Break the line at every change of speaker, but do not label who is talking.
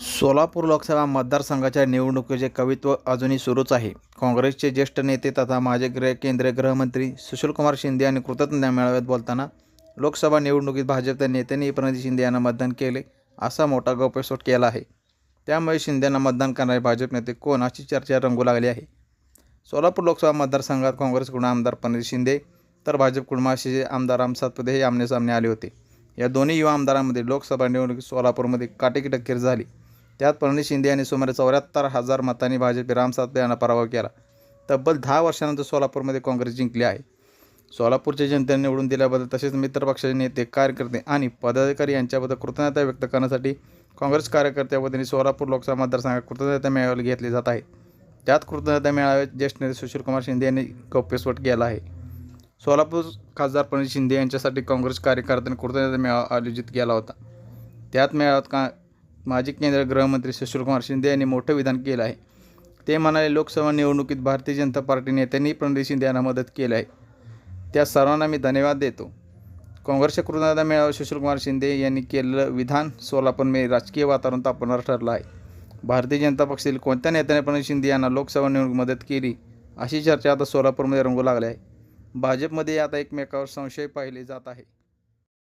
सोलापूर लोकसभा मतदारसंघाच्या निवडणुकीचे कवित्व अजूनही सुरूच आहे. काँग्रेसचे ज्येष्ठ नेते तथा माजी गृह केंद्रीय गृहमंत्री सुशीलकुमार शिंदे यांनी कृतज्ञता मेळाव्यात बोलताना लोकसभा निवडणुकीत भाजपच्या नेत्यांनी प्रणिती शिंदे यांना मतदान केले असा मोठा गौप्यस्फोट केला आहे. त्यामुळे शिंदेंना मतदान करणारे भाजप नेते कोण अशी चर्चा रंगू लागली आहे. सोलापूर लोकसभा मतदारसंघात काँग्रेसकडून आमदार प्रणिती शिंदे तर भाजपकडून माशीचे आमदार राम सातपुते हे आमनेसामने आले होते. या दोन्ही युवा आमदारांमध्ये लोकसभा निवडणुकीत सोलापूरमध्ये काटेकी टक्केर झाली. त्यात प्रणित शिंदे यांनी सुमारे चौऱ्याहत्तर हजार मतांनी भाजपे राम सातपुते यांना पराभव केला. तब्बल दहा वर्षानंतर सोलापूरमध्ये काँग्रेस जिंकली आहे. सोलापूरच्या जनतेने निवडून दिल्याबद्दल तसेच मित्रपक्षाचे नेते कार्यकर्ते आणि पदाधिकारी यांच्याबद्दल कृतज्ञता व्यक्त करण्यासाठी काँग्रेस कार्यकर्त्या वतीने सोलापूर लोकसभा मतदारसंघात कृतज्ञता मेळावे घेतले जात आहे. त्यात कृतज्ञता मेळाव्यात ज्येष्ठ नेते सुशीलकुमार शिंदे यांनी गौप्यस्फोट केला आहे. सोलापूर खासदार प्रणित शिंदे यांच्यासाठी काँग्रेस कार्यकर्त्यांनी कृतज्ञता मेळावा आयोजित केला होता. त्यात मेळाव्यात का माजी केंद्रीय गृहमंत्री सुशीलकुमार शिंदे यांनी मोठं विधान केलं आहे. ते म्हणाले लोकसभा निवडणुकीत भारतीय जनता पार्टी नेत्यांनी प्रणित शिंदे यांना मदत केली आहे. त्या सर्वांना मी धन्यवाद देतो. काँग्रेसच्या कृतज्ञता मेळाव्यात सुशीलकुमार शिंदे यांनी केलेलं विधान सोलापूरमध्ये राजकीय वातावरण तापणार ठरलं आहे. भारतीय जनता पक्षातील कोणत्या नेत्याने प्रणित शिंदे यांना लोकसभा निवडणूक मदत केली अशी चर्चा आता सोलापूरमध्ये रंगू लागली आहे. भाजपमध्ये आता एकमेकावर संशय पाहिले जात आहे.